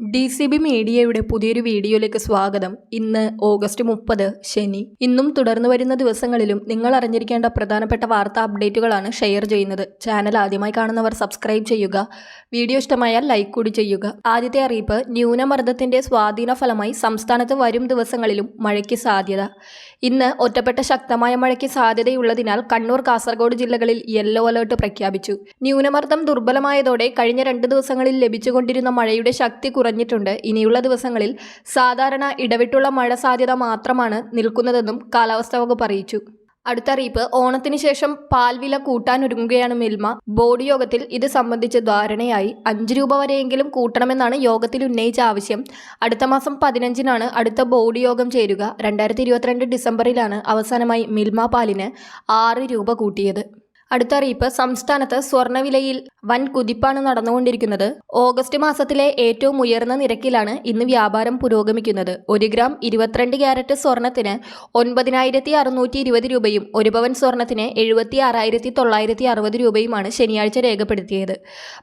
D C B മീഡിയയുടെ പുതിയൊരു വീഡിയോയിലേക്ക് സ്വാഗതം. ഇന്ന് ഓഗസ്റ്റ് മുപ്പത് ശനി. ഇന്നും തുടർന്നു വരുന്ന ദിവസങ്ങളിലും നിങ്ങൾ അറിഞ്ഞിരിക്കേണ്ട പ്രധാനപ്പെട്ട വാർത്താ അപ്ഡേറ്റുകളാണ് ഷെയർ ചെയ്യുന്നത്. ചാനൽ ആദ്യമായി കാണുന്നവർ സബ്സ്ക്രൈബ് ചെയ്യുക. വീഡിയോ ഇഷ്ടമായാൽ ലൈക്ക് കൂടി ചെയ്യുക. ആദ്യത്തെ അറിയിപ്പ് ന്യൂനമർദ്ദത്തിന്റെ സ്വാധീന ഫലമായി സംസ്ഥാനത്ത് വരും ദിവസങ്ങളിലും മഴയ്ക്ക് സാധ്യത. ഇന്ന് ഒറ്റപ്പെട്ട ശക്തമായ മഴയ്ക്ക് സാധ്യതയുള്ളതിനാൽ കണ്ണൂർ കാസർഗോഡ് ജില്ലകളിൽ യെല്ലോ അലേർട്ട് പ്രഖ്യാപിച്ചു. ന്യൂനമർദ്ദം ദുർബലമായതോടെ കഴിഞ്ഞ രണ്ട് ദിവസങ്ങളിൽ ലഭിച്ചുകൊണ്ടിരുന്ന മഴയുടെ ശക്തി കുറഞ്ഞിട്ടുണ്ട് ഇനിയുള്ള ദിവസങ്ങളിൽ സാധാരണ ഇടവിട്ടുള്ള മഴ സാധ്യത മാത്രമാണ് നിൽക്കുന്നതെന്നും കാലാവസ്ഥാ വകുപ്പ് അറിയിച്ചു. അടുത്ത അറിയിപ്പ് ഓണത്തിന് ശേഷം പാൽവില കൂട്ടാനൊരുങ്ങുകയാണ് മിൽമ. ബോർഡ് യോഗത്തിൽ ഇത് സംബന്ധിച്ച് ധാരണയായി. അഞ്ച് രൂപ വരെയെങ്കിലും കൂട്ടണമെന്നാണ് യോഗത്തിൽ ഉന്നയിച്ച ആവശ്യം. അടുത്ത മാസം പതിനഞ്ചിനാണ് അടുത്ത ബോർഡ് യോഗം ചേരുക. രണ്ടായിരത്തി ഡിസംബറിലാണ് അവസാനമായി മിൽമ പാലിന് ആറ് രൂപ കൂട്ടിയത്. അടുത്ത അറിയിപ്പ് സംസ്ഥാനത്ത് സ്വർണവിലയിൽ വൻ കുതിപ്പാണ് നടന്നുകൊണ്ടിരിക്കുന്നത്. ഓഗസ്റ്റ് മാസത്തിലെ ഏറ്റവും ഉയർന്ന നിരക്കിലാണ് ഇന്ന് വ്യാപാരം പുരോഗമിക്കുന്നത്. ഒരു ഗ്രാം ഇരുപത്തിരണ്ട് ക്യാരറ്റ് സ്വർണത്തിന് ഒൻപതിനായിരത്തി അറുന്നൂറ്റി ഇരുപത് രൂപയും ഒരു പവൻ സ്വർണത്തിന് എഴുപത്തി ആറായിരത്തി തൊള്ളായിരത്തി അറുപത് രൂപയുമാണ് ശനിയാഴ്ച രേഖപ്പെടുത്തിയത്.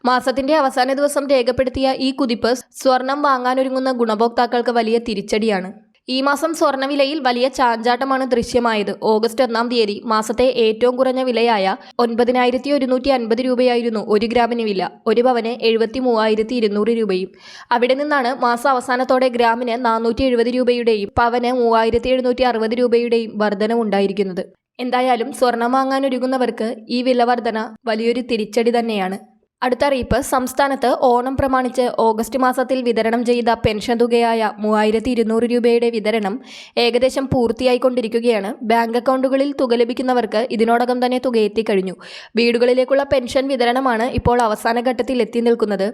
മാസത്തിന്റെ അവസാന ദിവസം രേഖപ്പെടുത്തിയ ഈ കുതിപ്പ് സ്വർണം വാങ്ങാനൊരുങ്ങുന്ന ഗുണഭോക്താക്കൾക്ക് വലിയ തിരിച്ചടിയാണ്. ഈ മാസം സ്വർണവിലയിൽ വലിയ ചാഞ്ചാട്ടമാണ് ദൃശ്യമായത്. ഓഗസ്റ്റ് ഒന്നാം തീയതി മാസത്തെ ഏറ്റവും കുറഞ്ഞ വിലയായ ഒൻപതിനായിരത്തി ഒരുന്നൂറ്റി അൻപത് രൂപയായിരുന്നു ഒരു ഗ്രാമിന് വില. ഒരു പവന് എഴുപത്തി മൂവായിരത്തി ഇരുന്നൂറ് രൂപയും. അവിടെ നിന്നാണ് മാസ അവസാനത്തോടെ ഗ്രാമിന് നാനൂറ്റി എഴുപത് രൂപയുടെയും പവന് മൂവായിരത്തി എഴുന്നൂറ്റി അറുപത് രൂപയുടെയും വർധനവുണ്ടായിരിക്കുന്നത് എന്തായാലും സ്വർണം വാങ്ങാൻ വാങ്ങാനൊരുങ്ങുന്നവർക്ക് ഈ വിലവർധന വലിയൊരു തിരിച്ചടി തന്നെയാണ്. അടുത്ത അറിയിപ്പ് സംസ്ഥാനത്ത് ഓണം പ്രമാണിച്ച് ഓഗസ്റ്റ് മാസത്തിൽ വിതരണം ചെയ്ത പെൻഷൻ തുകയായ മൂവായിരത്തി ഇരുന്നൂറ് രൂപയുടെ വിതരണം ഏകദേശം പൂർത്തിയായിക്കൊണ്ടിരിക്കുകയാണ്. ബാങ്ക് അക്കൗണ്ടുകളിൽ തുക ലഭിക്കുന്നവർക്ക് ഇതിനോടകം തന്നെ തുക എത്തിക്കഴിഞ്ഞു. വീടുകളിലേക്കുള്ള പെൻഷൻ വിതരണമാണ് ഇപ്പോൾ അവസാന ഘട്ടത്തിൽ എത്തി നിൽക്കുന്നത്.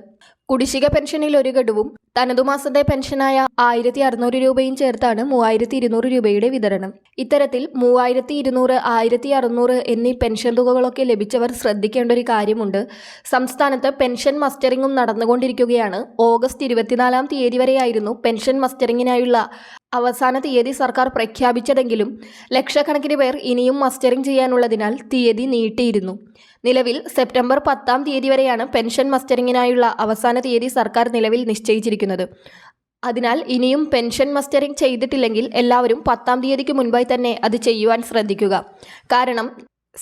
കുടിശ്ശിക പെൻഷനിൽ ഒരു ഗഡുവും തനതു മാസത്തെ പെൻഷനായ ആയിരത്തി അറുന്നൂറ് രൂപയും ചേർത്താണ് മൂവായിരത്തി ഇരുന്നൂറ് രൂപയുടെ വിതരണം. ഇത്തരത്തിൽ മൂവായിരത്തി ഇരുന്നൂറ് ആയിരത്തി അറുന്നൂറ് എന്നീ പെൻഷൻ തുകകളൊക്കെ ലഭിച്ചവർ ശ്രദ്ധിക്കേണ്ട ഒരു കാര്യമുണ്ട്. സംസ്ഥാനത്ത് പെൻഷൻ മസ്റ്ററിങ്ങും നടന്നുകൊണ്ടിരിക്കുകയാണ്. ഓഗസ്റ്റ് ഇരുപത്തിനാലാം തീയതി വരെയായിരുന്നു പെൻഷൻ മസ്റ്ററിങ്ങിനായുള്ള അവസാന തീയതി സർക്കാർ പ്രഖ്യാപിച്ചതെങ്കിലും ലക്ഷക്കണക്കിന് പേർ ഇനിയും മസ്റ്ററിംഗ് ചെയ്യാനുള്ളതിനാൽ തീയതി നീട്ടിയിരുന്നു. നിലവിൽ സെപ്റ്റംബർ പത്താം തീയതി വരെയാണ് പെൻഷൻ മസ്റ്ററിങ്ങിനായുള്ള അവസാന തീയതി സർക്കാർ നിലവിൽ നിശ്ചയിച്ചിരിക്കുന്നത്. അതിനാൽ ഇനിയും പെൻഷൻ മസ്റ്ററിംഗ് ചെയ്തിട്ടില്ലെങ്കിൽ എല്ലാവരും പത്താം തീയതിക്ക് മുൻപായി തന്നെ അത് ചെയ്യുവാൻ ശ്രദ്ധിക്കുക. കാരണം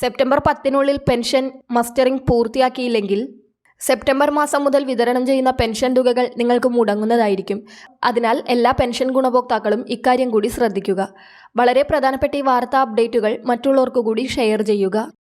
സെപ്റ്റംബർ പത്തിനുള്ളിൽ പെൻഷൻ മസ്റ്ററിംഗ് പൂർത്തിയാക്കിയില്ലെങ്കിൽ സെപ്റ്റംബർ മാസം മുതൽ വിതരണം ചെയ്യുന്ന പെൻഷൻ തുകകൾ നിങ്ങൾക്ക് മുടങ്ങുന്നതായിരിക്കും. അതിനാൽ എല്ലാ പെൻഷൻ ഗുണഭോക്താക്കളും ഇക്കാര്യം കൂടി ശ്രദ്ധിക്കുക. വളരെ പ്രധാനപ്പെട്ട ഈ വാർത്താ അപ്ഡേറ്റുകൾ മറ്റുള്ളവർക്കു കൂടി ഷെയർ ചെയ്യുക.